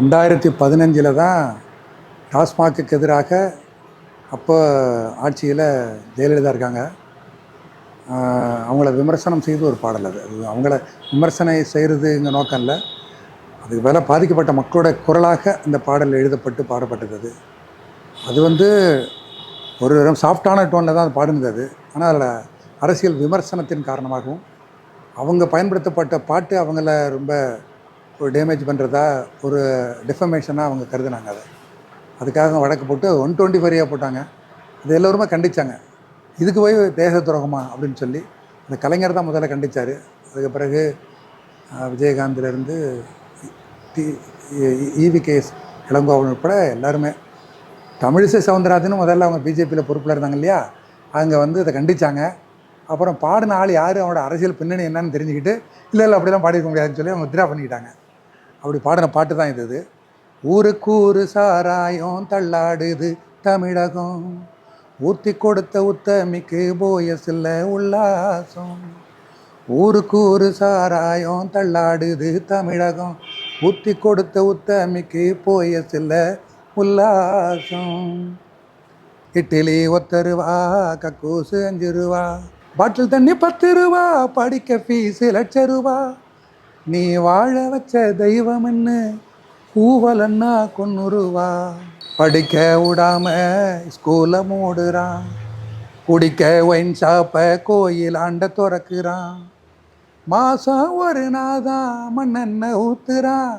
ரெண்டாயிரத்தி பதினஞ்சில் தான் டாஸ்மாக்கு எதிராக அப்போ ஆட்சியில் ஜெயலலிதா இருக்காங்க. அவங்கள விமர்சனம் செய்து ஒரு பாடல் அது. அது அவங்கள விமர்சனம் செய்கிறதுங்க நோக்கம் இல்லை. அதுக்கு வேலை பாதிக்கப்பட்ட மக்களோட குரலாக அந்த பாடல் எழுதப்பட்டு பாடப்பட்டது. அது அது வந்து ஒரு சாஃப்டான டோனில் தான் அது பாடினது ஆனால் அதில் அரசியல் விமர்சனத்தின் காரணமாகவும் அவங்க பயன்படுத்தப்பட்ட பாட்டு அவங்கள ரொம்ப ஒரு டேமேஜ் பண்ணுறதா ஒரு டிஃபமேஷனாக அவங்க கருதுனாங்க அதை. அதுக்காக வழக்கு போட்டு ஒன் டுவெண்ட்டி ஃபைவ் போட்டாங்க. அது எல்லோருமே கண்டிச்சாங்க. இதுக்கு போய் தேச துரோகமா அப்படின்னு சொல்லி அந்த கலைஞர் தான் முதல்ல கண்டிச்சார். அதுக்கு பிறகு விஜயகாந்திலேருந்து டி இவி கேஎஸ் இளங்கோவன் உட்பட எல்லாருமே தமிழிசை சவுந்தரராஜனும் முதல்ல அவங்க பிஜேபியில் பொறுப்பில் இருந்தாங்க இல்லையா? அங்கே வந்து அதை கண்டிச்சாங்க. அப்புறம் பாடின ஆள் யார்? அவனோட அரசியல் பின்னணி என்னன்னு தெரிஞ்சுக்கிட்டு இல்லை இல்லை அப்படிலாம் பாடியிருக்க முடியாதுன்னு சொல்லி அவங்க வித்ரா பண்ணிக்கிட்டாங்க. அப்படி பாடின பாட்டு தான் இது இது. ஊருக்கு ஊரு சாராயம் தள்ளாடுது தமிழகம். ஊற்றி கொடுத்த உத்தமிக்கு போயசில்ல உல்லாசம். ஊருக்கு ஊரு சாராயம் தள்ளாடுது தமிழகம். ஊற்றி கொடுத்த உத்தமிக்கு போயசில்ல உல்லாசம். இட்லி ஒத்த ரூபா கக்கூசு அஞ்சு ரூபா பாட்டில் தண்ணி பத்து ரூபா படிக்க ஃபீஸு லட்ச ரூபா நீ வாழ வச்ச தெய்வம்னு ஊவலன்னா கொன்னுருவா. படிக்க விடாம ஸ்கூலை மூடுறான். குடிக்க ஒயின் ஷாப்பை கோயில் ஆண்ட துறக்குறான். மாதம் ஒரு நாதான் மண்ணெண்ண ஊத்துறான்.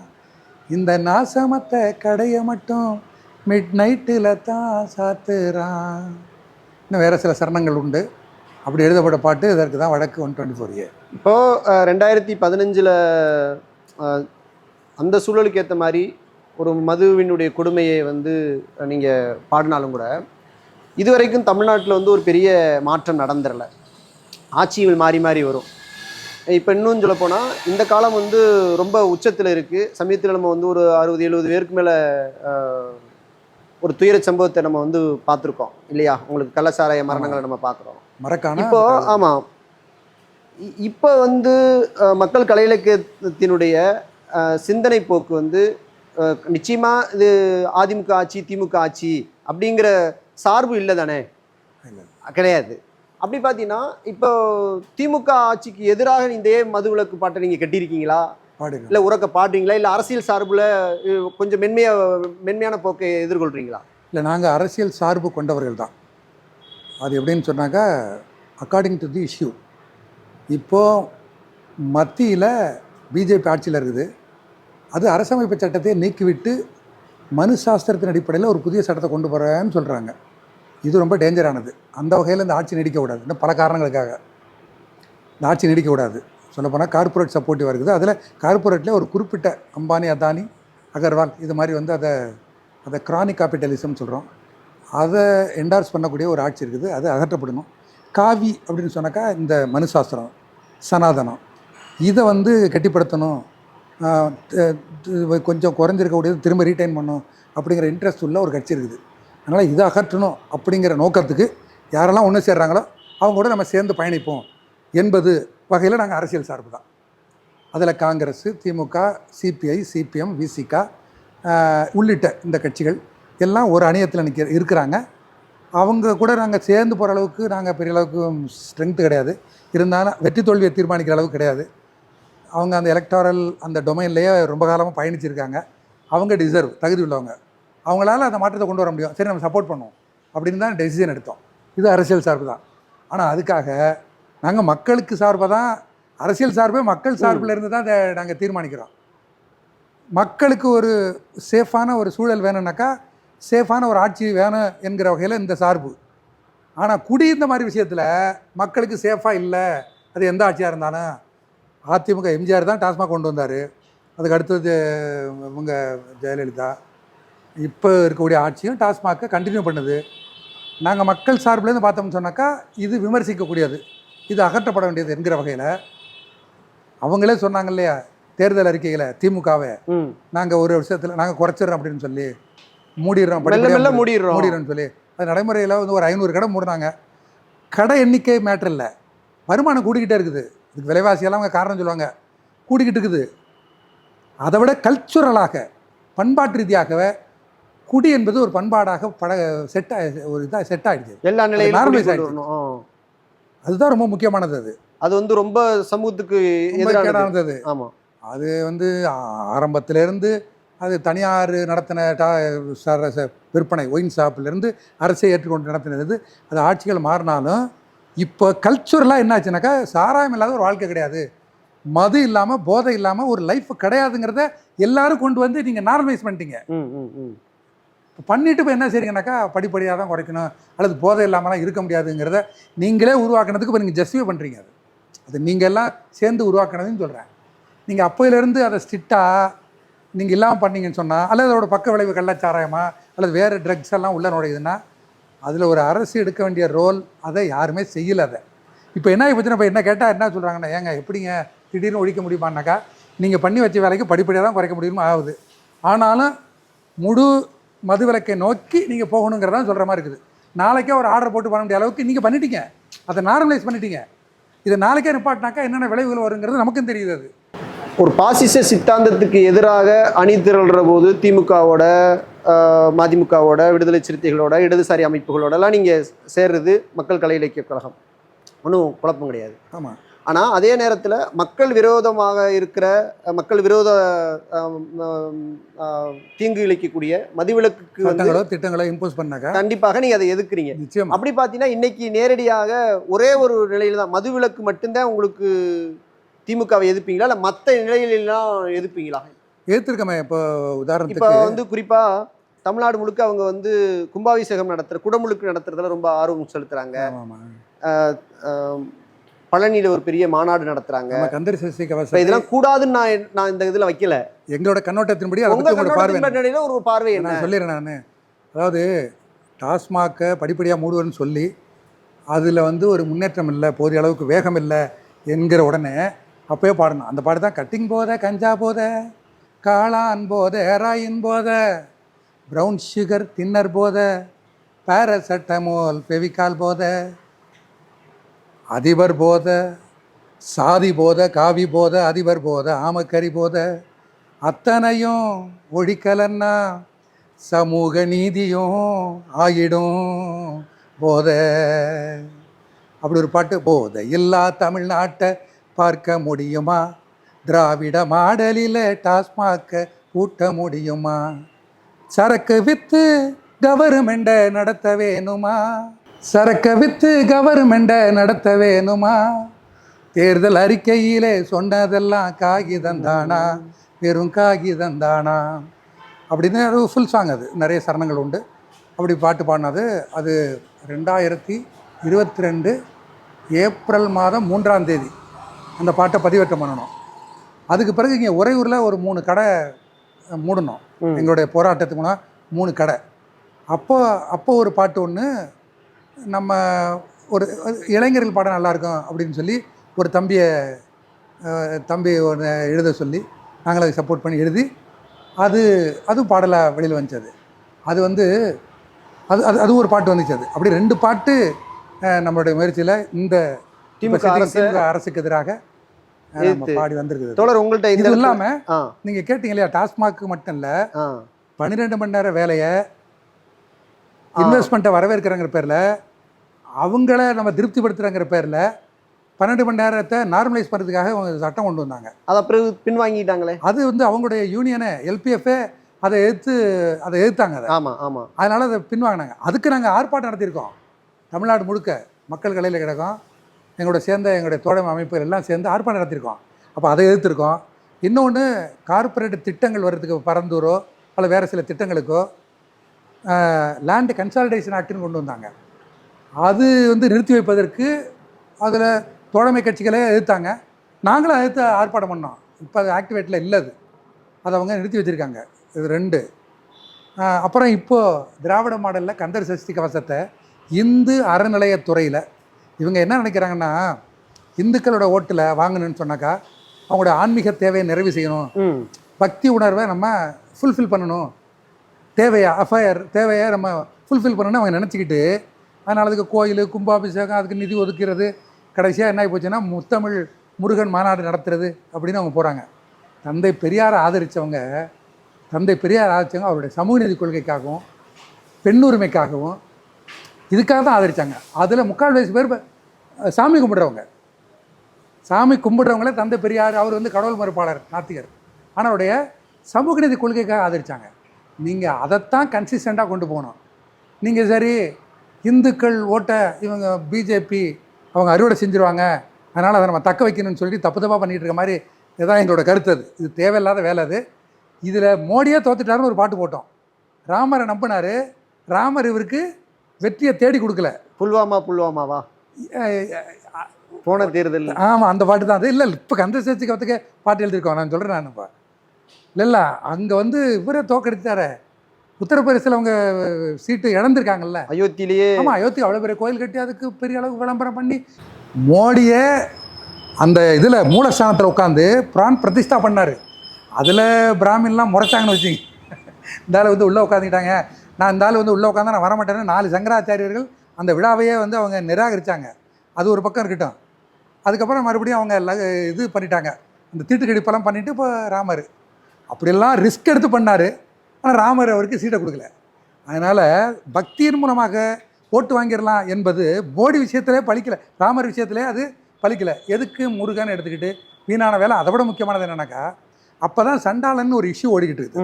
இந்த நாசமத்த கடையை மட்டும் மிட் நைட்டில் தான் சாத்துறான். இன்னும் வேறு சில சரணங்கள் உண்டு. அப்படி எழுதப்பட்ட பாட்டு இதற்கு தான் வடக்கு ஒன் டுவெண்ட்டி ஃபோர் ஏ இப்போது ரெண்டாயிரத்தி பதினஞ்சில் அந்த சூழலுக்கு ஏற்ற மாதிரி ஒரு மதுவினுடைய கொடுமையை வந்து நீங்கள் பாடினாலும் கூட இதுவரைக்கும் தமிழ்நாட்டில் வந்து ஒரு பெரிய மாற்றம் நடந்துடல ஆட்சிகள் மாறி மாறி வரும். இப்போ இன்னும் சொல்ல போனால் இந்த காலம் வந்து ரொம்ப உச்சத்தில் இருக்குது சமயத்தில் நம்ம வந்து ஒரு அறுபது எழுபது பேருக்கு மேலே ஒரு துயர சம்பவத்தை நம்ம வந்து பார்த்துருக்கோம். இல்லையா? உங்களுக்கு கள்ளச்சாராய மரணங்களை நம்ம பார்க்குறோம். மறக்கான இப்போ ஆமாம் இப்போ வந்து மக்கள் கலை இலக்கியத்தினுடைய சிந்தனை போக்கு வந்து அஹ், நிச்சயமா இது அதிமுக ஆட்சி திமுக ஆட்சி அப்படிங்கிற சார்பு இல்லை தானே. கிடையாது. அப்படி பார்த்தீங்கன்னா இப்போ திமுக ஆட்சிக்கு எதிராக இந்த ஏன் மது விலக்கு பாட்டை நீங்கள் கட்டியிருக்கீங்களா? இல்லை உறக்க பாடுறீங்களா? இல்லை அரசியல் சார்புல கொஞ்சம் மென்மையா மென்மையான போக்கை எதிர்கொள்றீங்களா? இல்லை நாங்கள் அரசியல் சார்பு கொண்டவர்கள் தான். அது எப்படின்னு சொன்னாக்கா அக்கார்டிங் டு தி இஷ்யூ இப்போது மத்தியில் பிஜேபி ஆட்சியில் இருக்குது. அது அரசமைப்பு சட்டத்தை நீக்கிவிட்டு மனு சாஸ்திரத்தின் அடிப்படையில் ஒரு புதிய சட்டத்தை கொண்டு போகிறேன்னு சொல்கிறாங்க இது ரொம்ப டேஞ்சரானது. அந்த வகையில் இந்த ஆட்சி நீடிக்கக்கூடாது. இன்னும் பல காரணங்களுக்காக. இந்த ஆட்சி நீடிக்கக்கூடாது. சொல்லப்போனால் கார்ப்பரேட் சப்போர்ட்டிவ் இருக்குது. அதில் கார்ப்பரேட்டில் ஒரு குறிப்பிட்ட அம்பானி அதானி அகர்வால் இது மாதிரி வந்து அதை அதை கிரானிக் கேபிட்டலிசம் சொல்கிறோம் அதை என்டார்ஸ் பண்ணக்கூடிய ஒரு ஆட்சி இருக்குது. அது அகற்றப்படணும். காவி அப்படின்னு சொன்னாக்கா இந்த மனுசாஸ்திரம் சனாதனம். இதை வந்து கட்டிப்படுத்தணும். கொஞ்சம் குறைஞ்சிருக்கக்கூடியது திரும்ப ரீட்டைன் பண்ணும் அப்படிங்கிற இன்ட்ரெஸ்ட் உள்ள ஒரு கட்சி இருக்குது. அதனால் இதை அகற்றணும் அப்படிங்கிற நோக்கத்துக்கு யாரெல்லாம் ஒன்று சேர்றாங்களோ அவங்க கூட நம்ம சேர்ந்து பயணிப்போம் என்பது வகையில் நாங்கள் அரசியல் சார்பு தான். அதில் காங்கிரஸ் திமுக சிபிஐ சிபிஎம் விசிகா உள்ளிட்ட இந்த கட்சிகள் எல்லாம் ஒரு அணியத்தில் நிற்க இருக்கிறாங்க. அவங்க கூட நாங்கள் சேர்ந்து போகிற அளவுக்கு நாங்கள் பெரிய அளவுக்கு ஸ்ட்ரென்த்து கிடையாது. இருந்தாலும் வெற்றி தோல்வியை தீர்மானிக்கிற அளவுக்கு கிடையாது. அவங்க அந்த எலக்டாரல் அந்த டொமைன்லேயே ரொம்ப காலமாக பயணிச்சிருக்காங்க. அவங்க டிசர்வ் தகுதி உள்ளவங்க. அவங்களால அந்த மாற்றத்தை கொண்டு வர முடியும். சரி நம்ம சப்போர்ட் பண்ணுவோம். அப்படின்னு தான் டெசிஷன் எடுத்தோம். இது அரசியல் சார்பு தான். ஆனால் அதுக்காக நாங்கள் மக்களுக்கு சார்பாக தான் அரசியல் சார்பே மக்கள் சார்பில் இருந்து தான் அதை நாங்கள் தீர்மானிக்கிறோம். மக்களுக்கு ஒரு சேஃபான ஒரு சூழல் வேணும்னாக்கா சேஃபான ஒரு ஆட்சி வேணும் என்கிற வகையில் இந்த சார்பு. ஆனால் குடி இந்த மாதிரி விஷயத்தில் மக்களுக்கு சேஃபாக இல்லை அது எந்த ஆட்சியாக இருந்தாலும் அதிமுக எம்ஜிஆர் தான் டாஸ்மாக் கொண்டு வந்தார். அதுக்கு அடுத்தது இவங்க ஜெயலலிதா. இப்போ இருக்கக்கூடிய ஆட்சியும் டாஸ்மாக்கை கண்டினியூ பண்ணுது. நாங்கள் மக்கள் சார்பிலேருந்து பார்த்தோம்னு சொன்னாக்கா இது விமர்சிக்கக்கூடியது. இது அகற்றப்பட வேண்டியது என்கிற வகையில் அவங்களே சொன்னாங்க இல்லையா தேர்தல் அறிக்கையில் திமுகவை நாங்கள் ஒரு விஷயத்தில் நாங்கள் குறைச்சிடுறோம் அப்படின்னு சொல்லி. மூடிடுறோம் மெல்ல மெல்ல மூடி- மூடிடுறோம். மூடிடுறோம்னு சொல்லி. அது நடைமுறையில் வந்து ஒரு ஐநூறு கடை மூடினாங்க. கடை எண்ணிக்கை மேட்டர் இல்லை. வருமானம் கூடிக்கிட்டே இருக்குது. இதுக்கு விலைவாசியெல்லாம் அவங்க காரணம் சொல்லுவாங்க. கூடிக்கிட்டு இருக்குது. அதை விட கல்ச்சுரலாக பண்பாட்டு ரீதியாகவே குடி என்பது ஒரு பண்பாடாக பட செட் ஒரு இதாக செட் ஆயிடுச்சு. எல்லா நிலையிலும் normalize கொண்டு ஆயிடுச்சு. வரணும். ஆ. அதுதான் ரொம்ப முக்கியமானது அது. அது வந்து ரொம்ப சமூகத்துக்கு எதிரானது. கேடானது அது. ஆமா. அது வந்து ஆரம்பத்திலேருந்து அது தனியார் நடத்தின டா விற்பனை ஒயின் ஷாப்லேருந்து அரசை ஏற்றுக்கொண்டு நடத்தினது அது ஆட்சிகள் மாறினாலும் இப்போ கல்ச்சுரலாக என்னாச்சுனாக்கா சாராயம் இல்லாத ஒரு வாழ்க்கை கிடையாது. மது இல்லாமல் போதை இல்லாமல் ஒரு லைஃப் கிடையாதுங்கிறத எல்லாரும் கொண்டு வந்து நீங்கள் நார்மலைஸ் பண்ணிட்டீங்க. இப்போ பண்ணிட்டு இப்போ என்ன செய்றீங்கன்னாக்கா படிப்படியாக தான் குறைக்கணும். அல்லது போதை இல்லாமலாம் இருக்க முடியாதுங்கிறத நீங்களே உருவாக்குனதுக்கு இப்போ நீங்கள் ஜஸ்டிஃபை பண்ணுறீங்க அது. அது நீங்கள் எல்லாம் சேர்ந்து உருவாக்குனதுன்னு சொல்கிறேன் நீங்கள் அப்போயிலேருந்து அதை ஸ்ட்ரிக்டாக நீங்கள் இல்லாமல் பண்ணீங்கன்னு சொன்னால் அல்லது அதோட பக்க விளைவு கள்ளச்சாராயமா அல்லது வேறு ட்ரக்ஸ் எல்லாம் உள்ள நுழையுதுன்னா அதில் ஒரு அரசு எடுக்க வேண்டிய ரோல் அதை யாருமே செய்யலை அதை. இப்போ என்ன ஆகிப்போச்சுன்னா இப்போ என்ன கேட்டால் என்ன சொல்கிறாங்கன்னா ஏங்க எப்படிங்க? திடீர்னு ஒழிக்க முடியுமான்னாக்கா நீங்கள் பண்ணி வச்ச வேலைக்கு படிப்படியாக தான் குறைக்க முடியுமா ஆகுது. ஆனாலும் முழு மதுவிலக்கை நோக்கி நீங்கள் போகணுங்கிறதான் சொல்கிற மாதிரி இருக்குது. நாளைக்கே ஒரு ஆர்டர் போட்டு பண்ண வேண்டிய அளவுக்கு நீங்கள் பண்ணிட்டீங்க. அதை நார்மலைஸ் பண்ணிட்டீங்க. இதை நாளைக்கே நிப்பாட்டினாக்கா என்னென்ன விளைவுகள் வருங்கிறது நமக்கும் தெரியுது அது. ஒரு பாசிச சித்தாந்தத்துக்கு எதிராக அணி திரள்ற போது திமுகவோட மதிமுகவோட விடுதலை சிறுத்தைகளோட இடதுசாரி அமைப்புகளோட எல்லாம் நீங்க சேர்றது மக்கள் கலை இலக்கிய கழகம். ஒன்றும் குழப்பம் கிடையாது. ஆமாம் ஆனா அதே நேரத்துல மக்கள் விரோதமாக இருக்கிற மக்கள் விரோத தீங்கு இழைக்கக்கூடிய மதிவிலக்குக்கு வந்து திட்டங்களோ இம்போஸ் பண்ணாக்கா கண்டிப்பாக நீங்க அதை எதுக்குறீங்க நிச்சயமா. அப்படி பார்த்தீங்கன்னா இன்னைக்கு நேரடியாக ஒரே ஒரு நிலையில தான் மதுவிலக்கு மட்டும்தான் உங்களுக்கு திமுகவை எதிர்ப்பீங்களா? இல்ல மற்ற நிலையிலெல்லாம் எதிர்ப்பீங்களா? ஏற்றிருக்கமே இப்போ இப்போ உதாரணத்துக்கு வந்து குறிப்பா தமிழ்நாடு முழுக்க அவங்க வந்து கும்பாபிஷேகம் நடத்துற குடமுழுக்கு நடத்துறதுல ரொம்ப ஆர்வம் ஆஹ் பழனியில ஒரு பெரிய மாநாடு நடத்துறாங்க. கந்தரி சஷ்டி இப்ப கவசம் இதெல்லாம் கூடாதுன்னு நான் நான் இந்த இதுல வைக்கல. எங்களோட கண்ணோட்டத்தின்படி உங்களோட பார்வை ஒரு பார்வை நான் சொல்லிடுறேன் நான். அதாவது டாஸ்மாக்கை படிப்படியாக மூடுவர்னு சொல்லி அதில் வந்து ஒரு முன்னேற்றம் இல்லை போதிய அளவுக்கு வேகம் இல்லை என்கிற உடனே அப்போயே பாடணும். அந்த பாட்டு தான் கட்டிங் போத கஞ்சா போத காளான் போத ஹெராயின் போத ப்ரௌன் சுகர் தின்னர் போத பேரசட்டமோல் பெவிக்கால் போத அதிபர் போத சாதி போத காவி போத அதிபர் போத ஆமக்கறி போத அத்தனையும் ஒழிக்கலன்னா சமூக நீதியும் ஆகிடும் போத. அப்படி ஒரு பாட்டு போத இல்லா தமிழ்நாட்டை பார்க்க முடியுமா? திராவிட மாடலில் டாஸ்மாக பூட்ட முடியுமா? சரக்கு வித்து கவர்மெண்ட நடத்த வேணுமா? சரக்கு வித்து கவர்மெண்ட நடத்த வேணுமா? தேர்தல் அறிக்கையிலே சொன்னதெல்லாம் காகிதம் தானா? வெறும் காகிதம் தானா? அப்படின்னு அது ஃபுல் சாங் அது. நிறைய சரணங்கள் உண்டு. அப்படி பாட்டு பாடினது அது ரெண்டாயிரத்தி இருபத்தி ரெண்டு ஏப்ரல் மாதம் மூன்றாம் தேதி. அந்த பாட்டை பதிவேற்றம் பண்ணணும் அதுக்கு பிறகு இங்கே உறையூரில் ஒரு மூணு கடை மூடணும். எங்களுடைய போராட்டத்துக்கு முன்னா மூணு கடை அப்போ அப்போ ஒரு பாட்டு ஒன்று நம்ம ஒரு இளைஞர்கள் பாடம் நல்லாயிருக்கும் அப்படின்னு சொல்லி ஒரு தம்பியை தம்பி ஒன்று எழுத சொல்லி நாங்கள் அதை சப்போர்ட் பண்ணி எழுதி அது அதுவும் பாடலாக வெளியில் வந்துச்சு அது அது வந்து அது அது அது ஒரு பாட்டு வந்துச்சு அது அப்படி ரெண்டு பாட்டு நம்மளுடைய முயற்சியில் இந்த திமுக அரசுக்கு எதிராக. பாடி வந்திருக்குது. தோழர் உங்கள்ட்ட இந்த இது ஆ. நீங்கள் கேட்டீங்க இல்லையா டாஸ்மாக் மட்டும் இல்லை பன்னிரெண்டு மணி நேர வேலையை. இன்வெஸ்ட்மெண்ட்டை வரவேற்கிறங்கிற பேரில் அவங்கள நம்ம திருப்திப்படுத்துகிறங்கிற பேரில் பன்னெண்டு மணி நேரத்தை நார்மலைஸ் பண்ணுறதுக்காக அவங்க சட்டம் கொண்டு வந்தாங்க. அதை பிறகு பின்வாங்கிட்டாங்களே? அது வந்து அவங்களுடைய யூனியனே எல்பிஎஃப்ஏ அதை எதிர்த்து அதை எதிர்த்தாங்க அதை. ஆமா ஆமா. அதனால் அதை பின்வாங்கினாங்க. அதுக்கு நாங்கள் ஆர்ப்பாட்டம் நடத்தியிருக்கோம். தமிழ்நாடு முழுக்க மக்கள் கலையில் கிடக்கும். எங்களோட சேர்ந்த எங்களுடைய தோழமை அமைப்புகள் எல்லாம் சேர்ந்து ஆர்ப்பாட்டம் நடத்தியிருக்கோம். அப்போ அதை எதிர்த்திருக்கோம். இன்னொன்று கார்ப்பரேட் திட்டங்கள் வர்றதுக்கு பரந்தூரோ அல்ல வேறு சில திட்டங்களுக்கோ லேண்டு கன்சாலிடேஷன் ஆக்டுன்னு கொண்டு வந்தாங்க. அது வந்து நிறுத்தி வைப்பதற்கு அதில் தோழமை கட்சிகளே எதிர்த்தாங்க. நாங்களும் எதிர்த்து ஆர்ப்பாட்டம் பண்ணோம். இப்போ அது ஆக்டிவேட்டில் இல்லை அது. அதை அவங்க நிறுத்தி வச்சுருக்காங்க. இது ரெண்டு. அப்புறம் இப்போது திராவிட மாடலில் கந்தர் சஷ்டி கவசத்தை இந்து அறநிலையத்துறையில் இவங்க என்ன நினைக்கிறாங்கன்னா இந்துக்களோட ஓட்டில் வாங்கணும்னு சொன்னாக்கா அவங்களோட ஆன்மீக தேவையை நிறைவு செய்யணும். பக்தி உணர்வை நம்ம ஃபுல்ஃபில் பண்ணணும். தேவையா அஃபயர் தேவையை நம்ம ஃபுல்ஃபில் பண்ணணும்னு அவங்க நினச்சிக்கிட்டு அதனால் அதுக்கு கோயில் கும்பாபிஷேகம் அதுக்கு நிதி ஒதுக்கிறது கடைசியாக என்ன ஆகி போச்சுன்னா முத்தமிழ் முருகன் மாநாடு நடத்துறது அப்படின்னு அவங்க போகிறாங்க தந்தை பெரியாரை ஆதரித்தவங்க தந்தை பெரியார் ஆதரிச்சாங்க அவருடைய சமூக நீதி கொள்கைக்காகவும் பெண் உரிமைக்காகவும் இதுக்காக தான் ஆதரிச்சாங்க. அதில் முக்கால் வயசு பேர் சாமி கும்பிட்றவங்க. சாமி கும்பிட்றவங்களே தந்தை பெரியார் அவர் வந்து கடவுள் மறுப்பாளர் நாத்திகர். ஆனால் அவருடைய சமூக நீதி கொள்கைக்காக ஆதரித்தாங்க நீங்கள் அதைத்தான் கன்சிஸ்டண்ட்டாக கொண்டு போகணும். நீங்கள் சரி இந்துக்கள் ஓட்டை இவங்க பிஜேபி அவங்க அறுவடை செஞ்சுருவாங்க. அதனால் அதை நம்ம தக்க வைக்கணும்னு சொல்லிட்டு தப்பு தப்பாக பண்ணிகிட்டு இருக்க மாதிரி இதுதான் எங்களோட கருத்து அது. இது தேவையில்லாத வேலை அது. இதில் மோடியே தோத்துட்டாருன்னு ஒரு பாட்டு போட்டோம். ராமரை நம்பினார். ராமர் இவருக்கு வெற்றியை தேடி கொடுக்கல. புல்வாமா புல்வாமாவா? போன தேர்தல். ஆமாம் அந்த பாட்டு தான். அது இல்லை இப்போ கந்த சர்ச்சைக்கு வரத்துக்கு பாட்டு எழுதியிருக்கோம். நான் சொல்கிறேன் நான் இப்போ. இல்லை இல்லை அங்கே வந்து இவரே தோக்கடித்தார உத்தரப்பிரதேசில் அவங்க சீட்டு இழந்திருக்காங்கல்ல. அயோத்தியிலேயே ஆமாம் அயோத்தி அவ்வளோ பெரிய கோயில் கட்டி அதுக்கு பெரிய அளவுக்கு விளம்பரம் பண்ணி மோடியே அந்த இதில் மூலஸ்தானத்தில் உட்காந்து பிரான் பிரதிஷ்டா பண்ணார். அதில் பிராமின்லாம் முறைச்சாங்கன்னு வச்சுங்க இந்த ஆள் வந்து உள்ளே உட்காந்துக்கிட்டாங்க நான் இந்த ஆள் வந்து உள்ளே உட்காந்தா நான் வரமாட்டேன்னு நாலு சங்கராச்சாரியர்கள் அந்த விழாவையே வந்து அவங்க நிராகரித்தாங்க அது ஒரு பக்கம் இருக்கட்டும். அதுக்கப்புறம் மறுபடியும் அவங்க இது பண்ணிட்டாங்க. அந்த தீட்டு கடிப்பெல்லாம் பண்ணிவிட்டு இப்போ ராமர். அப்படியெல்லாம் ரிஸ்க் எடுத்து பண்ணார். ஆனால் ராமர் அவருக்கு சீட்டை கொடுக்கல. அதனால் பக்தியின் மூலமாக ஓட்டு வாங்கிடலாம் என்பது மோடி விஷயத்திலே பலிக்கல ராமர் விஷயத்திலே அது பலிக்கல எதுக்கு முருகன் எடுத்துக்கிட்டு வீணான வேலை? அதை விட முக்கியமானது என்னன்னாக்கா அப்போ தான் சண்டாளன் ஒரு இஷ்யூ ஓடிக்கிட்டு இருக்குது.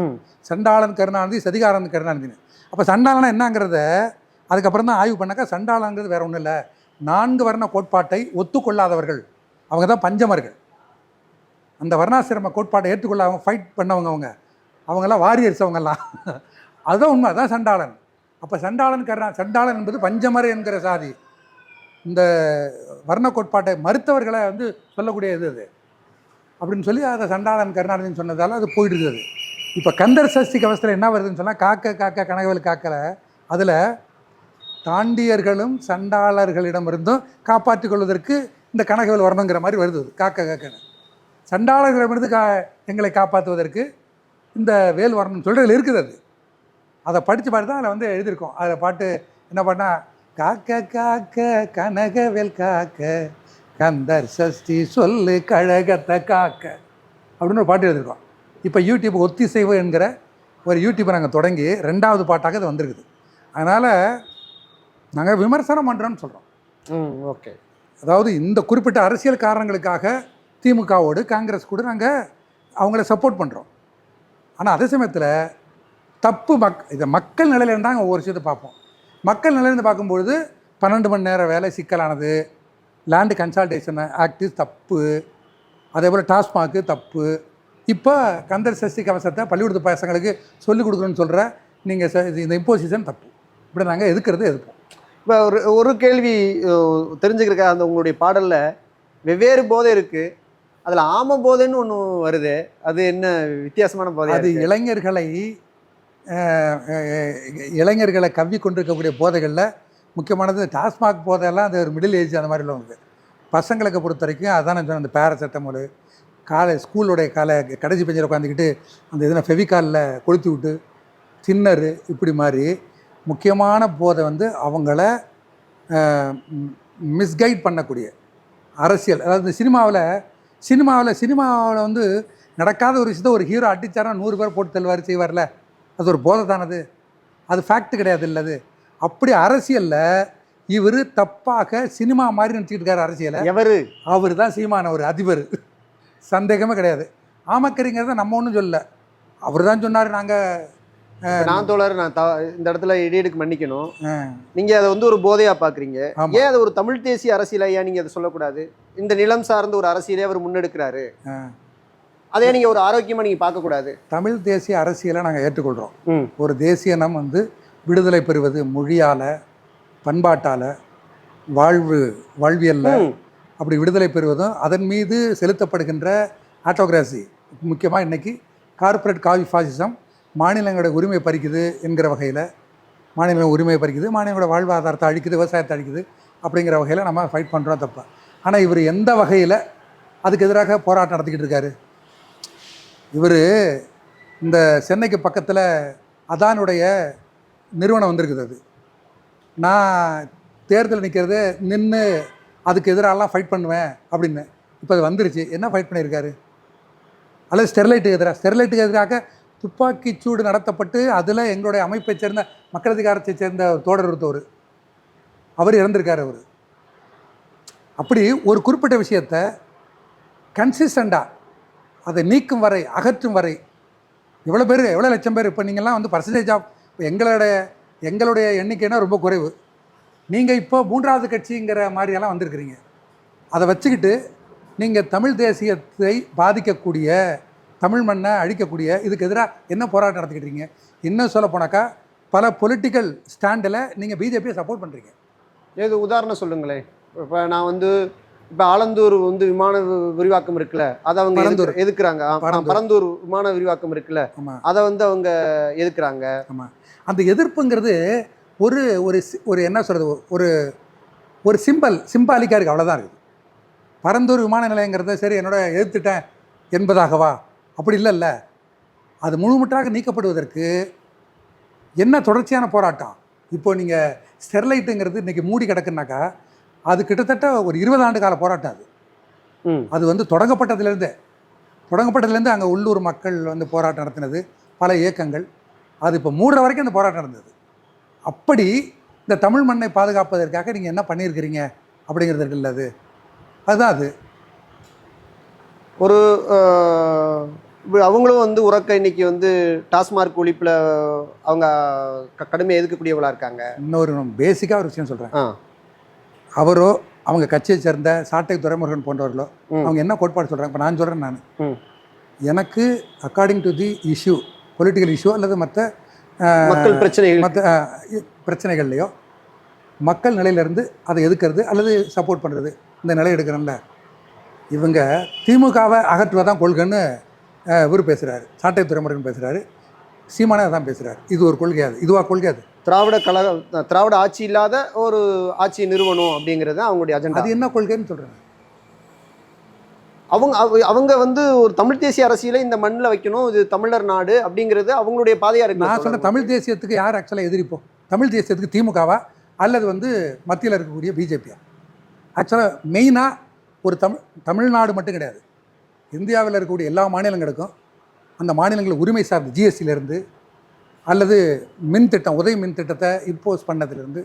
சண்டாளன் கருணாநிதி சதிகாரன் கருணாநிதினு. அப்போ சண்டாளனா என்னங்கிறத அதுக்கப்புறம் தான் ஆய்வு பண்ணாக்கா சண்டாளங்கிறது வேற ஒன்றும் இல்லை. நான்கு வர்ண கோட்பாட்டை ஒத்துக்கொள்ளாதவர்கள். அவங்க தான் பஞ்சமர்கள். அந்த வர்ணாசிரம கோட்பாட்டை ஏற்றுக்கொள்ள அவங்க ஃபைட் பண்ணவங்க அவங்க. அவங்கெல்லாம் வாரியர்ஸ் அவங்கெல்லாம் அதுதான் உண்மை அதுதான் சண்டாளன். அப்போ சண்டாளன் கருணா சண்டாளன் என்பது பஞ்சமர் என்கிற சாதி. இந்த வர்ண கோட்பாட்டை மறுத்தவர்களை வந்து சொல்லக்கூடிய இது. அது அப்படின்னு சொல்லி அதை சண்டாளன் கருணாநிதினு சொன்னதால் அது போயிடுது அது. இப்போ கந்தர் சஷ்டி கவசத்தில் என்ன வருதுன்னு சொன்னால் காக்க காக்க கனகவல் காக்கலை. அதில் தாண்டியர்களும் சண்டாளர்களிடமிருந்தும் காப்பாற்றிக் கொள்வதற்கு இந்த கனகவல் வரணுங்கிற மாதிரி வருது காக்க காக்கன்னு. சண்டாளர்களிடமிருந்து கா எங்களை காப்பாற்றுவதற்கு இந்த வேல் வரணும்னு சொல்கிறதுல இருக்குது அது. அதை படித்து பாட்டு தான் அதில் வந்து எழுதியிருக்கோம். அதில் பாட்டு என்ன பண்ணா காக்க காக்க கனகவேல் காக்க கந்தர் சஷ்டி சொல்லு கழகத்தை காக்க அப்படின்னு ஒரு பாட்டு எழுதியிருக்கோம். இப்போ யூடியூப் ஒத்திசைவு என்கிற ஒரு யூடியூப்பை நாங்கள் தொடங்கி ரெண்டாவது பாட்டாக அது வந்திருக்குது. அதனால் நாங்கள் விமர்சனம் பண்ணுறோன்னு சொல்கிறோம் ம் ஓகே. அதாவது இந்த குறிப்பிட்ட அரசியல் காரணங்களுக்காக திமுகவோடு காங்கிரஸ் கூட நாங்கள் அவங்கள சப்போர்ட் பண்ணுறோம் ஆனால் அதே சமயத்தில் தப்பு மக் இதை மக்கள் நிலையிலேருந்து தான் ஒவ்வொரு விஷயத்தை பார்ப்போம். மக்கள் நிலையிலேருந்து பார்க்கும்பொழுது பன்னெண்டு மணி நேர வேலை சிக்கலானது லேண்டு கன்சால்டேஷன் ஆக்ட் தப்பு அதே போல் டாஸ்மாக்கு தப்பு. இப்போ கந்தர் சஷ்டி கவசத்தை பள்ளிக்கூடத்து பசங்களுக்கு சொல்லிக் கொடுக்கணும்னு சொல்கிற நீங்கள் இந்த இம்போசிஷன் தப்பு. இப்படி நாங்கள் எதுக்கிறது எதுப்போம் இப்போ ஒரு ஒரு கேள்வி தெரிஞ்சுக்கிறக்க அந்த உங்களுடைய பாடலில் வெவ்வேறு போதை இருக்குது அதில் ஆம போதைன்னு ஒன்று வருது. அது என்ன வித்தியாசமான போதை அது இளைஞர்களை இளைஞர்களை கவ்வி கொண்டிருக்கக்கூடிய போதைகளில் முக்கியமானது டாஸ்மாக் போதையெல்லாம் அது ஒரு மிடில் ஏஜ் அந்த மாதிரி உள்ளவங்க பசங்களுக்கு பொறுத்த வரைக்கும் அதான் நான் சொன்னேன் அந்த பேராசெட்டமால் காலை ஸ்கூலுடைய காலை கடைசி பெஞ்சில் உட்காந்துக்கிட்டு அந்த இதில் ஃபெவிகாலில் கொளுத்தி விட்டு தின்னரு இப்படி மாதிரி முக்கியமான போதை வந்து அவங்கள மிஸ்கைட் பண்ணக்கூடிய அரசியல். அதாவது இந்த சினிமாவில் சினிமாவில் சினிமாவில் வந்து நடக்காத ஒரு விஷயத்தை ஒரு ஹீரோ அடிச்சாரா நூறு பேர் போட்டு தள்ளுவார் செய்வார்ல. அது ஒரு போதை தானது அது ஃபேக்ட் கிடையாது இல்லை அது. அப்படி அரசியலில் இவர் தப்பாக சினிமா மாதிரி நினச்சிக்கிட்டு இருக்காரு அரசியலை. எவரு? அவர் தான் சீமான ஒரு அதிபர். சந்தேகமே கிடையாது. ஆமக்கரிங்கிறத நம்ம ஒன்றும் சொல்லல. அவர் தான் சொன்னார் நாங்கள் நான் தோழர் நான் த இந்த இடத்துல இடையெடுக்கு மன்னிக்கணும். நீங்க அதை வந்து ஒரு போதையா பாக்குறீங்க. ஏன் அதை ஒரு தமிழ் தேசிய அரசியலா ஏன் நீங்க அதை சொல்லக்கூடாது? இந்த நிலம் சார்ந்த ஒரு அரசியலே அவர் முன்னெடுக்கிறாரு. அதே நீங்க ஒரு ஆரோக்கியமா நீங்க பார்க்க கூடாது தமிழ் தேசிய அரசியலை நாங்கள் ஏற்றுக்கொள்கிறோம் ம். ஒரு தேசிய இனம் வந்து விடுதலை பெறுவது மொழியால் பண்பாட்டால் வாழ்வு வாழ்வியலில். அப்படி விடுதலை பெறுவதும் அதன் மீது செலுத்தப்படுகின்ற ஆட்டோகிராசி முக்கியமாக இன்னைக்கு கார்ப்பரேட் காவி ஃபாசிசம் மாநிலங்களோட உரிமை பறிக்குது என்கிற வகையில் மாநிலம் உரிமையை பறிக்குது மாநிலங்களோட வாழ்வாதாரத்தை அழிக்குது விவசாயத்தை அழிக்குது அப்படிங்கிற வகையில் நம்ம ஃபைட் பண்ணுறோம் தப்பா. ஆனால் இவர் எந்த வகையில் அதுக்கு எதிராக போராட்டம் நடத்திக்கிட்டு இருக்காரு? இவர் இந்த சென்னைக்கு பக்கத்தில் அதானுடைய நிறுவனம் வந்திருக்குது அது. நான் தேர்தல் நிற்கிறது நின்று அதுக்கு எதிராலாம் ஃபைட் பண்ணுவேன் அப்படின்னு. இப்போ அது வந்துருச்சு. என்ன ஃபைட் பண்ணியிருக்காரு? அல்லது ஸ்டெர்லைட்டுக்கு எதிராக ஸ்டெர்லைட்டுக்கு எதிராக துப்பாக்கிச்சூடு நடத்தப்பட்டு அதில் எங்களுடைய அமைப்பை சேர்ந்த மக்கள் சேர்ந்த தோழர் ஒருத்தவர். அவர் இறந்திருக்கார் அவர். அப்படி ஒரு குறிப்பிட்ட விஷயத்தை கன்சிஸ்டண்டாக அதை நீக்கும் வரை அகற்றும் வரை எவ்வளோ பேர் எவ்வளோ லட்சம் பேர் இப்போ நீங்கள்லாம் வந்து பர்சன்டேஜ் ஆஃப் எங்களுடைய எங்களுடைய எண்ணிக்கைனா ரொம்ப குறைவு. நீங்கள் இப்போ மூன்றாவது கட்சிங்கிற மாதிரியெல்லாம் வந்திருக்கிறீங்க. அதை வச்சுக்கிட்டு நீங்கள் தமிழ் தேசியத்தை பாதிக்கக்கூடிய தமிழ் மண்ணை அழிக்கக்கூடிய இதுக்கு எதிராக என்ன போராட்டம் நடத்திக்கிட்டு இருக்கீங்க? இன்னும் சொல்ல போனாக்கா பல பொலிட்டிக்கல் ஸ்டாண்டில் நீங்கள் பிஜேபியை சப்போர்ட் பண்ணுறீங்க ஏது உதாரணம் சொல்லுங்களேன் இப்போ நான் வந்து இப்போ ஆலந்தூர் வந்து விமான விரிவாக்கம் இருக்குல்ல அதை அவங்க பரந்தூர். எதுக்கு- எதுக்குறாங்க பரந்தூர். விமான விரிவாக்கம் இருக்குல்ல ஆமாம் அதை வந்து அவங்க எதுக்குறாங்க? ஆமாம் அந்த எதிர்ப்புங்கிறது ஒரு ஒரு ஒரு என்ன சொல்கிறது ஒரு ஒரு சிம்பல் சிம்பாலிக்காக இருக்குது அவ்வளோதான் இருக்குது. பரந்தூர் விமான நிலையங்கிறத சரி என்னோட எதிர்த்துட்டேன் என்பதாகவா? அப்படி இல்லைல்ல. அது முழுமுற்றாக நீக்கப்படுவதற்கு என்ன தொடர்ச்சியான போராட்டம்? இப்போ நீங்கள் ஸ்டெர்லைட்டுங்கிறது இன்றைக்கி மூடி கிடக்குனாக்கா அது கிட்டத்தட்ட ஒரு இருபது ஆண்டு கால போராட்டம் அது. அது வந்து தொடங்கப்பட்டதுலேருந்தே தொடங்கப்பட்டதுலேருந்து அங்கே உள்ளூர் மக்கள் வந்து போராட்டம் நடத்தினது பல இயக்கங்கள். அது இப்போ மூடுற வரைக்கும் அந்த போராட்டம் நடந்தது. அப்படி இந்த தமிழ் மண்ணை பாதுகாப்பதற்காக நீங்கள் என்ன பண்ணியிருக்கிறீங்க அப்படிங்கிறது இருக்குல்ல அது. அதுதான் அது. ஒரு அவங்களும் வந்து உறக்க இன்னைக்கு வந்து டாஸ்மார்க் ஒழிப்பில் அவங்க கடுமையாக எதிர்க்கக்கூடியவளா இருக்காங்க. இன்னொரு பேசிக்காக ஒரு விஷயம் சொல்கிறேன் அவரோ அவங்க கட்சியை சேர்ந்த சாட்டை துரைமுருகன் போன்றவர்களோ. அவங்க என்ன கோட்பாடு சொல்கிறாங்க இப்போ நான் சொல்கிறேன் நான். எனக்கு according to the issue political issue அல்லது மற்ற மக்கள் பிரச்சனைகள். மற்ற பிரச்சனைகள்லையோ மக்கள் நிலையிலேருந்து அதை எதுக்கிறது அல்லது சப்போர்ட் பண்ணுறது இந்த நிலை எடுக்கிறோம்ல இவங்க திமுகவை அகற்றுவதான் கொள்கைன்னு இவர் பேசுகிறாரு சாட்டை துறைமுருகன் பேசுகிறாரு சீமானே அதான் பேசுகிறாரு இது ஒரு கொள்கை அது. இதுவா கொள்கை அது? திராவிட கழக திராவிட ஆட்சி இல்லாத ஒரு ஆட்சியை நிறுவனம் அப்படிங்கிறது தான் அவங்களுடைய அஜெண்டா. அது என்ன கொள்கைன்னு சொல்கிறேன் அவங்க அவ- அவங்க வந்து ஒரு தமிழ் தேசிய அரசியலை இந்த மண்ணில் வைக்கணும். இது தமிழர் நாடு அப்படிங்கிறது அவங்களுடைய பாதையா இருக்கு. நான் சொன்ன தமிழ் தேசியத்துக்கு யார் ஆக்சுவலாக எதிரிப்போம் தமிழ் தேசியத்துக்கு திமுகவா? அல்லது வந்து மத்தியில் இருக்கக்கூடிய பிஜேபியா? ஆக்சுவலாக மெயினாக ஒரு தமிழ் தமிழ்நாடு மட்டும் கிடையாது. இந்தியாவில் இருக்கக்கூடிய எல்லா மாநிலங்களுக்கும் அந்த மாநிலங்கள் உரிமை சார்ந்த ஜிஎஸ்டியிலேருந்து அல்லது மின் திட்டம் உதவி மின் திட்டத்தை இம்போஸ் பண்ணதுலேருந்து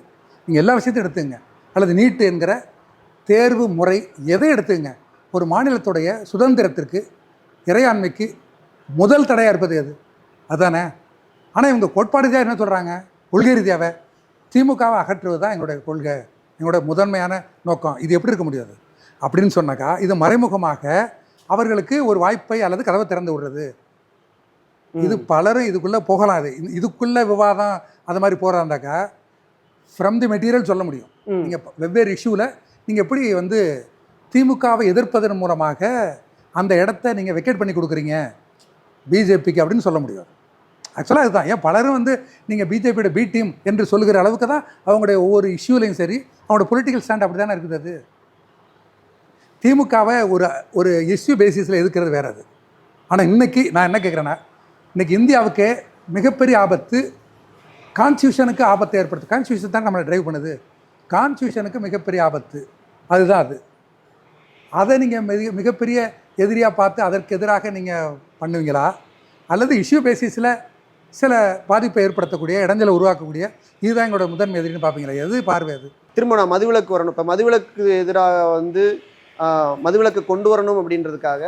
நீங்கள் எல்லா விஷயத்தையும் எடுத்துங்க அல்லது நீட்டு என்கிற தேர்வு முறை எதை எடுத்துங்க ஒரு மாநிலத்துடைய சுதந்திரத்திற்கு இறையாண்மைக்கு முதல் தடையாக இருப்பது எது? அதானே? ஆனால் இவங்க கோட்பாடு ரீதியாக என்ன சொல்கிறாங்க கொள்கை ரீதியாவை திமுகவை அகற்றுவது தான் எங்களுடைய கொள்கை. எங்களுடைய முதன்மையான நோக்கம். இது எப்படி இருக்க முடியாது? அப்படின்னு சொன்னாக்கா இது மறைமுகமாக அவர்களுக்கு ஒரு வாய்ப்பை அல்லது கதவை திறந்து விடுறது. இது பலரும் இதுக்குள்ளே போகலாம். இது- இதுக்குள்ள விவாதம் அது மாதிரி போகிறாந்தாக்கா ஃப்ரம் தி மெட்டீரியல் சொல்ல முடியும். நீங்கள் வெவ்வேறு இஷ்யூவில் நீங்கள் எப்படி வந்து திமுகவை எதிர்ப்பதன் மூலமாக அந்த இடத்த நீங்கள் வெக்கேட் பண்ணி கொடுக்குறீங்க? பிஜேபிக்கு அப்படின்னு சொல்ல முடியும். ஆக்சுவலாக அதுதான். ஏன் பலரும் வந்து நீங்கள் பிஜேபியோட பி டீம் என்று சொல்லுகிற அளவுக்கு தான் அவங்களுடைய ஒவ்வொரு இஷ்யூலையும் சரி அவங்களோட பொலிட்டிக்கல் ஸ்டாண்ட் அப்படி தானே இருக்குது அது? திமுகவை ஒரு ஒரு இஷ்யூ பேசிஸில் எதுக்கிறது வேறு அது. ஆனால் இன்றைக்கி நான் என்ன கேட்குறேன்னா இன்றைக்கி இந்தியாவுக்கு மிகப்பெரிய ஆபத்து கான்ஸ்டியூஷனுக்கு ஆபத்தை ஏற்படுத்து கான்ஸ்டியூஷன் தான் நம்மளை ட்ரைவ் பண்ணுது. கான்ஸ்டியூஷனுக்கு மிகப்பெரிய ஆபத்து. அதுதான் அது. அதை நீங்கள் மிக மிகப்பெரிய எதிரியாக பார்த்து அதற்கு எதிராக நீங்கள் பண்ணுவீங்களா? அல்லது இஷ்யூ பேசிஸில் சில பாதிப்பை ஏற்படுத்தக்கூடிய இடங்களை உருவாக்கக்கூடிய இதுதான் எங்களோட முதன்மை எதிரின்னு பார்ப்பீங்களா? எது பார்வை அது? திரும்ப நான் மதுவிலக்கு வரணும். இப்போ மதுவிலக்கு எதிராக வந்து மதுவிலக்கு கொண்டு வரணும் அப்படின்றதுக்காக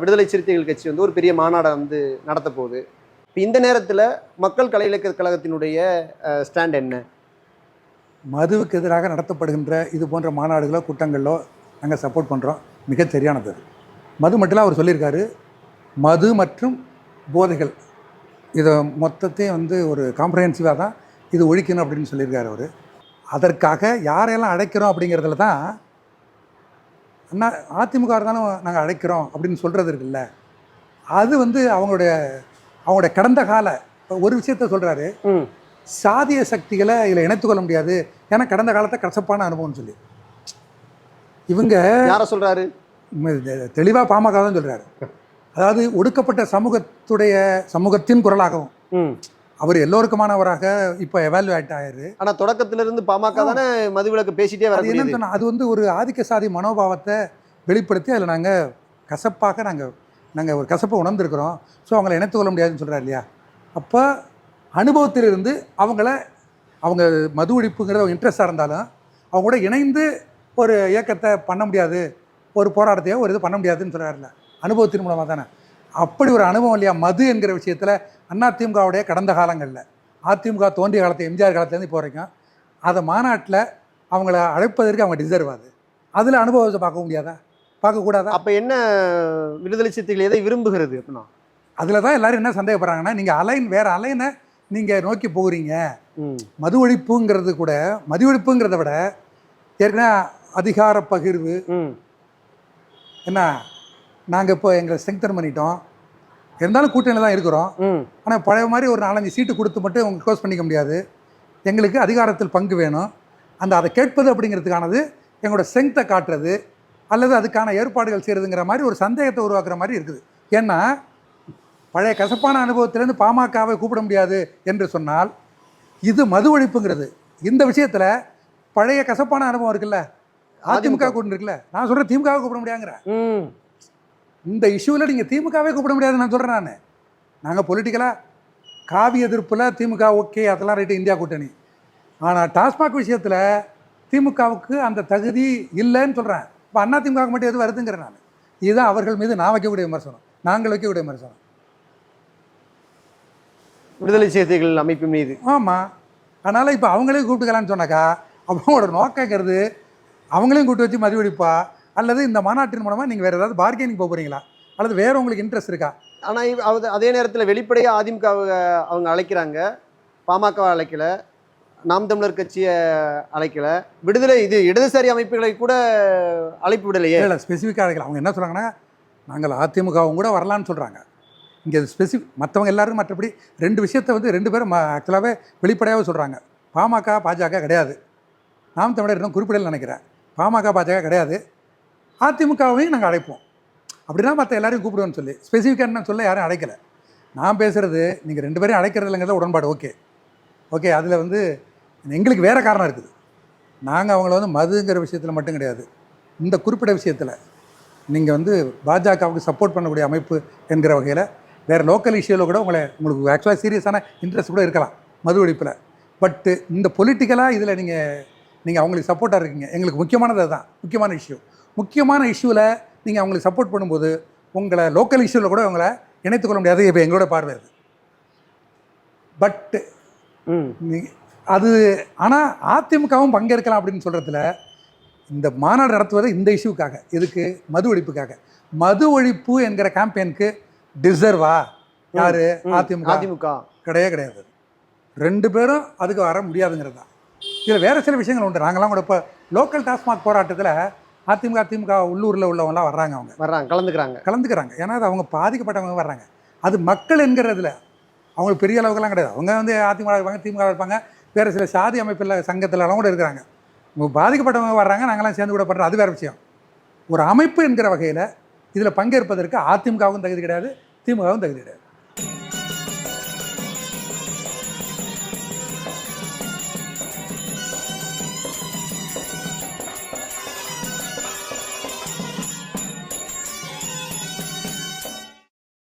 விடுதலை சிறுத்தைகள் கட்சி வந்து ஒரு பெரிய மாநாடை வந்து நடத்த போகுது. இப்போ இந்த நேரத்தில் மக்கள் கலை இலக்கிய கழகத்தினுடைய ஸ்டாண்ட் என்ன? மதுவுக்கு எதிராக நடத்தப்படுகின்ற இது போன்ற மாநாடுகளோ கூட்டங்களோ நாங்கள் சப்போர்ட் பண்ணுறோம் மிக சரியானது. அது மது மட்டும் அவர் சொல்லியிருக்காரு. மது மற்றும் போதைகள். இதை மொத்தத்தையும் வந்து ஒரு காம்ப்ரஹென்சிவாக தான் இது ஒழிக்கணும் அப்படின்னு சொல்லியிருக்காரு அவர். அதற்காக யாரையெல்லாம் அழைக்கிறோம் அப்படிங்கிறதுல தான் அண்ணா அதிமுக இருந்தாலும் நாங்கள் அழைக்கிறோம் அப்படின்னு சொல்கிறது இருக்குல்ல. அது வந்து அவங்களுடைய அவங்களுடைய கடந்த கால ஒரு விஷயத்த சொல்கிறாரு சாதிய சக்திகளை இதில் இணைத்துக்கொள்ள முடியாது. ஏன்னா கடந்த காலத்தை கசப்பான அனுபவம்னு சொல்லி. இவங்க யாரை சொல்றாரு? தெளிவாக பாமக தான் சொல்கிறாரு அதாவது ஒடுக்கப்பட்ட சமூகத்துடைய சமூகத்தின் குரலாகவும் அவர் எல்லோருக்குமானவராக இப்போ எவாலுவேட் ஆயிரு. ஆனா தொடக்கத்துல இருந்து பாமக தானே மதுவிலக்கு பேசிட்டே வரக்கூடியது என்னன்னு சொன்னா அது வந்து ஒரு ஆதிக்க சாதி மனோபாவத்தை வெளிப்படுத்தி அதில் நாங்கள் கசப்பாக நாங்கள் நாங்கள் ஒரு கசப்பை உணர்ந்திருக்கிறோம். ஸோ அவங்கள இணைத்து கொள்ள முடியாதுன்னு சொல்கிறார் இல்லையா? அப்போ அனுபவத்திலிருந்து அவங்கள அவங்க மது ஒழிப்புங்கிறது இன்ட்ரெஸ்டாக இருந்தாலும் அவங்க கூட இணைந்து ஒரு இயக்கத்தை பண்ண முடியாது. ஒரு போராட்டத்தையோ ஒரு இது பண்ண முடியாதுன்னு சொல்கிறாருல்ல அனுபவத்தின் மூலமாக தானே. அப்படி ஒரு அனுபவம் இல்லையா? மது என்கிற விஷயத்தில் அதிமுகவுடைய கடந்த காலங்களில். அதிமுக தோன்றிய காலத்து எம்ஜிஆர் காலத்துலேருந்து இப்போ வரைக்கும் அதை மாநாட்டில் அவங்கள அழைப்பதற்கு அவங்க டிசர்வ் ஆகுது அதில் அனுபவத்தை பார்க்க முடியாதா? பார்க்கக்கூடாதா அப்ப என்ன விடுதலை சிறுத்தைகள் எதை விரும்புகிறது அப்படின்னா அதில் தான் எல்லாரும் என்ன சந்தேகப்படுறாங்கன்னா நீங்கள் அலைன் வேறு அலைனை நீங்கள் நோக்கி போகிறீங்க. மது ஒழிப்புங்கிறது கூட மது ஒழிப்புங்கிறத விட ஏற்கனவே அதிகார பகிர்வு என்ன நாங்கள் இப்போ எங்களை ஸ்ட்ரெங்தன் பண்ணிட்டோம். இருந்தாலும் கூட்டணியில் தான் இருக்கிறோம். ஆனால் பழைய மாதிரி ஒரு நாலஞ்சு சீட்டு கொடுத்து மட்டும் அவங்க க்ளோஸ் பண்ணிக்க முடியாது. எங்களுக்கு அதிகாரத்தில் பங்கு வேணும். அந்த அதை கேட்பது அப்படிங்கிறதுக்கானது எங்களோட ஸ்ட்ரெங்த்தை காட்டுறது. அல்லது அதுக்கான ஏற்பாடுகள் செய்கிறதுங்கிற மாதிரி ஒரு சந்தேகத்தை உருவாக்குற மாதிரி இருக்குது. ஏன்னா பழைய கசப்பான அனுபவத்திலேருந்து பாமகவை கூப்பிட முடியாது என்று சொன்னால் இது மது ஒழிப்புங்கிறது. இந்த விஷயத்தில் பழைய கசப்பான அனுபவம் இருக்குல்ல? அதிமுக கூட்டு இருக்குல்ல? நான் சொல்கிறேன் திமுகவை கூப்பிட முடியாங்கிறேன் இந்த இஷ்யூவில் நீங்கள் திமுகவே கூப்பிட முடியாதுன்னு நான் சொல்கிறேன் நான். நாங்கள் பொலிட்டிக்கலாக காவி எதிர்ப்பில் திமுக ஓகே அதெல்லாம் ரைட்டு இந்தியா கூட்டணி. ஆனால் டாஸ்மாக் விஷயத்தில் திமுகவுக்கு அந்த தகுதி இல்லைன்னு சொல்கிறேன் இப்போ அண்ணா திமுக மட்டும் எது வருதுங்கிறேன் நான். இதுதான் அவர்கள் மீது நான் வைக்கக்கூடிய விமர்சனம். நாங்கள் வைக்கக்கூடிய விமர்சனம். விடுதலை சிறுத்தைகள் அமைப்பு மீது. ஆமாம் அதனால் இப்போ அவங்களையும் கூப்பிட்டுக்கலான்னு சொன்னாக்கா அவங்களோட நோக்கங்கிறது அவங்களையும் கூப்பிட்டு வச்சு மதிவெடிப்பா அல்லது இந்த மாநாட்டின் மூலமாக நீங்கள் வேறு ஏதாவது பார்கெனிங் போக போகிறீங்களா அல்லது வேறு உங்களுக்கு இன்ட்ரெஸ்ட் இருக்கா? ஆனா இவ்- அது- அதே நேரத்துல வெளிப்படையா அதிமுக அவங்க அழைக்கிறாங்க. பாமக அழைக்கல. நாம் தமிழர் கட்சியை அழைக்கல. விடுதலை இது இடதுசாரி அமைப்புகளை கூட அழைப்பு விடலையே. இல்லை ஸ்பெசிஃபிக்காக அழைக்கலாம் அவங்க என்ன சொல்கிறாங்கன்னா நாங்கள் அதிமுகவும் கூட வரலான்னு சொல்கிறாங்க இங்கே ஸ்பெசிஃபிக் மற்றவங்க எல்லாரும் மற்றபடி ரெண்டு விஷயத்தை வந்து ரெண்டு பேரும் ஆக்சுவலாகவே வெளிப்படையாகவே சொல்கிறாங்க பாமக பாஜக கிடையாது. நாம் தமிழர் இன்னும் குறிப்பிடல நினைக்கிறேன். பாமக பாஜக கிடையாது. அதிமுகவையும் நாங்கள் அழைப்போம். அப்படின்னா மற்ற எல்லாரையும் கூப்பிடுவோன்னு சொல்லி ஸ்பெசிஃபிக்காக நான் சொல்ல யாரும் அழைக்கலை. நான் பேசுகிறது நீங்கள் ரெண்டு பேரையும் அழைக்கிறது இல்லைங்கிறத உடன்பாடு ஓகே ஓகே அதில் வந்து எங்களுக்கு வேறு காரணம் இருக்குது. நாங்கள் அவங்கள வந்து மதுங்கிற விஷயத்தில் மட்டும் கிடையாது. இந்த குறிப்பிட்ட விஷயத்தில் நீங்கள் வந்து பாஜகவுக்கு சப்போர்ட் பண்ணக்கூடிய அமைப்பு என்கிற வகையில் வேறு லோக்கல் இஷ்யூவில் கூட உங்களை உங்களுக்கு ஆக்சுவலாக சீரியஸான இன்ட்ரெஸ்ட் கூட இருக்கலாம் மது ஒழிப்பில். பட்டு இந்த பொலிட்டிக்கலாக இதில் நீங்கள் நீங்கள் அவங்களுக்கு சப்போர்ட்டாக இருக்கீங்க. எங்களுக்கு முக்கியமானது அதுதான் முக்கியமான இஷ்யூ முக்கியமான இஷ்யூவில் நீங்கள் அவங்களுக்கு சப்போர்ட் பண்ணும்போது உங்களை லோக்கல் இஷ்யூவில் கூட உங்களை இணைத்துக்கொள்ள முடியாது. இப்போ எங்களோட பார்வை அது. பட்டு அது ஆனால் அதிமுகவும் பங்கேற்கலாம் அப்படின்னு சொல்கிறதுல இந்த மாநாடு நடத்துவது இந்த இஷ்யூக்காக எதுக்கு மது ஒழிப்புக்காக. மது ஒழிப்பு என்கிற கேம்பெயினுக்கு டிசர்வா யாரு. அதிமுக. அதிமுக. கிடையவே கிடையாது. ரெண்டு பேரும் அதுக்கு வர முடியாதுங்கிறது தான். இதில் வேறு சில விஷயங்கள் உண்டு. நாங்களாம் கூட இப்போ லோக்கல் டாஸ்மாக் போராட்டத்தில் அதிமுக அதிமுக உள்ளூரில் உள்ளவங்களாம் வர்றாங்க அவங்க. வர்றாங்க கலந்துக்கிறாங்க. கலந்துக்கிறாங்க. ஏன்னா அது அவங்க பாதிக்கப்பட்டவங்க வர்றாங்க. அது மக்கள் என்கிறதுல அவங்களுக்கு பெரிய அளவுக்குலாம் கிடையாது. அவங்க வந்து அதிமுக இருப்பாங்க திமுக இருப்பாங்க. வேறு சில சாதி அமைப்பில் சங்கத்திலலாம் கூட இருக்கிறாங்க. பாதிக்கப்பட்டவங்க வர்றாங்க நாங்களாம் சேர்ந்து கூட பண்ணுறோம் அது வேறு விஷயம். ஒரு அமைப்பு என்கிற வகையில் இதில் பங்கேற்பதற்கு அதிமுகவும் தகுதி கிடையாது திமுகவும் தகுதி கிடையாது.